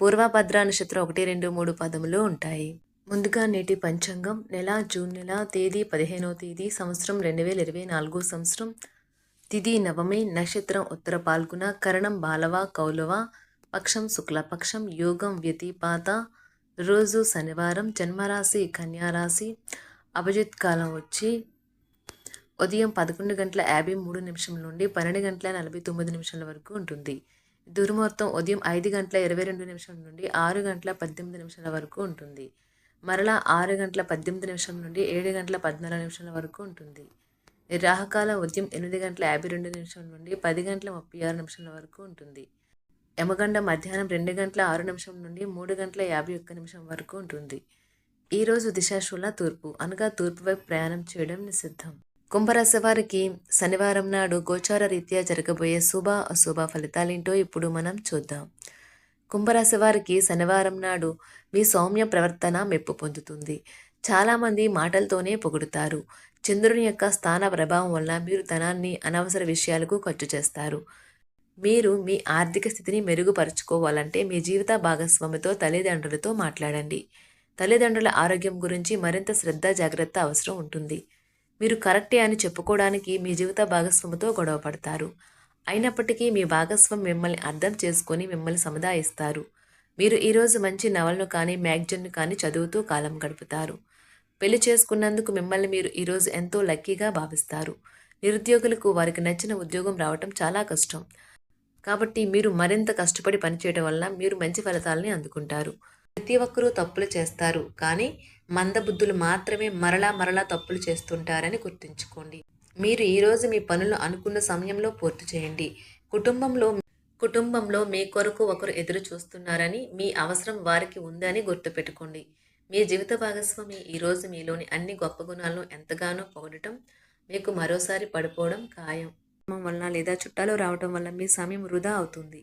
పూర్వభద్ర నక్షత్రం ఒకటి రెండు మూడు పదములు ఉంటాయి. ముందుగా నేటి పంచాంగం. నెల జూన్ నెల తేదీ పదిహేనవ తేదీ సంవత్సరం రెండు వేల ఇరవై నాలుగో సంవత్సరం. తిథి నవమి నక్షత్రం ఉత్తర పాల్గొన కరణం బాలవ కౌలవ. పక్షం శుక్లపక్షం. యోగం వ్యతిపాత. రోజు శనివారం. జన్మరాశి కన్యారాశి. అభిజిత్ కాలం వచ్చి ఉదయం పదకొండు గంటల యాభై మూడు నిమిషం నుండి పన్నెండు గంటల నలభై తొమ్మిది నిమిషాల వరకు ఉంటుంది. దుర్ముహూర్తం ఉదయం ఐదు గంటల ఇరవై రెండు నిమిషం నుండి ఆరు గంటల పద్దెనిమిది నిమిషాల వరకు ఉంటుంది. మరలా ఆరు గంటల పద్దెనిమిది నిమిషం నుండి ఏడు గంటల పద్నాలుగు నిమిషాల వరకు ఉంటుంది. నిరాహకాల ఉదయం ఎనిమిది గంటల యాభై రెండు నిమిషం నుండి పది గంటల ముప్పై ఆరు నిమిషాల వరకు ఉంటుంది. యమగండ మధ్యాహ్నం రెండు గంటల ఆరు నిమిషం నుండి మూడు గంటల యాభై ఒక్క నిమిషం వరకు ఉంటుంది. ఈరోజు దిశాశూల తూర్పు అనగా తూర్పు వైపు ప్రయాణం చేయడం నిషిద్ధం. కుంభరాశి వారికి శనివారం నాడు గోచార రీత్యా జరగబోయే శుభ అశుభ ఫలితాలేంటో ఇప్పుడు మనం చూద్దాం. కుంభరాశి వారికి శనివారం నాడు మీ సౌమ్య ప్రవర్తన మెప్పు పొందుతుంది. చాలామంది మాటలతోనే పొగుడుతారు. చంద్రుని యొక్క స్థాన ప్రభావం వల్ల మీరు ధనాన్ని అనవసర విషయాలకు ఖర్చు చేస్తారు. మీరు మీ ఆర్థిక స్థితిని మెరుగుపరుచుకోవాలంటే మీ జీవిత భాగస్వామితో తల్లిదండ్రులతో మాట్లాడండి. తల్లిదండ్రుల ఆరోగ్యం గురించి మరింత శ్రద్ధ జాగ్రత్త అవసరం ఉంటుంది. మీరు కరెక్టే అని చెప్పుకోవడానికి మీ జీవిత భాగస్వామితో గొడవ పడతారు. అయినప్పటికీ మీ భాగస్వామి మిమ్మల్ని అర్థం చేసుకొని మిమ్మల్ని సముదాయిస్తారు. మీరు ఈరోజు మంచి నవలను కానీ మ్యాగజైన్ను కానీ చదువుతూ కాలం గడుపుతారు. పెళ్ళి చేసుకున్నందుకు మిమ్మల్ని మీరు ఈరోజు ఎంతో లక్కీగా భావిస్తారు. నిరుద్యోగులకు వారికి నచ్చిన ఉద్యోగం రావటం చాలా కష్టం. కాబట్టి మీరు మరింత కష్టపడి పనిచేయడం వల్ల మీరు మంచి ఫలితాలని అందుకుంటారు. ప్రతి ఒక్కరూ తప్పులు చేస్తారు. కానీ మందబుద్ధులు మాత్రమే మరలా మరలా తప్పులు చేస్తుంటారని గుర్తుంచుకోండి. మీరు ఈరోజు మీ పనులు అనుకున్న సమయంలో పూర్తి చేయండి. కుటుంబంలో కుటుంబంలో మీ కొరకు ఒకరు ఎదురు చూస్తున్నారని మీ అవసరం వారికి ఉందని గుర్తుపెట్టుకోండి. మీ జీవిత భాగస్వామి ఈరోజు మీలోని అన్ని గొప్ప గుణాలను ఎంతగానో పొగడటం మీకు మరోసారి పడిపోవడం ఖాయం. వలన లేదా చుట్టాలు రావటం వల్ల మీ సమయం వృధా అవుతుంది.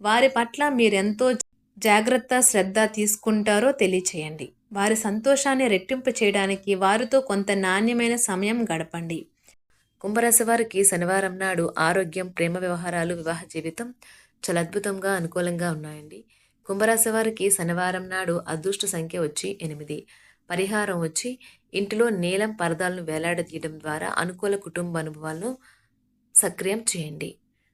వారి పట్ల మీరెంతో జాగ్రత్త శ్రద్ధ తీసుకుంటారో తెలియచేయండి. వారి సంతోషాన్ని రెట్టింపు చేయడానికి వారితో కొంత నాణ్యమైన సమయం గడపండి. కుంభరాశి వారికి శనివారం నాడు ఆరోగ్యం ప్రేమ వ్యవహారాలు వివాహ జీవితం చాలా అద్భుతంగా అనుకూలంగా ఉన్నాయండి. కుంభరాశి వారికి శనివారం నాడు అదృష్ట సంఖ్య వచ్చి ఎనిమిది. పరిహారం వచ్చి ఇంటిలో నీలం పరదాలను వేలాడదీయడం ద్వారా అనుకూల కుటుంబ అనుభవాలను సక్రియం చేయండి.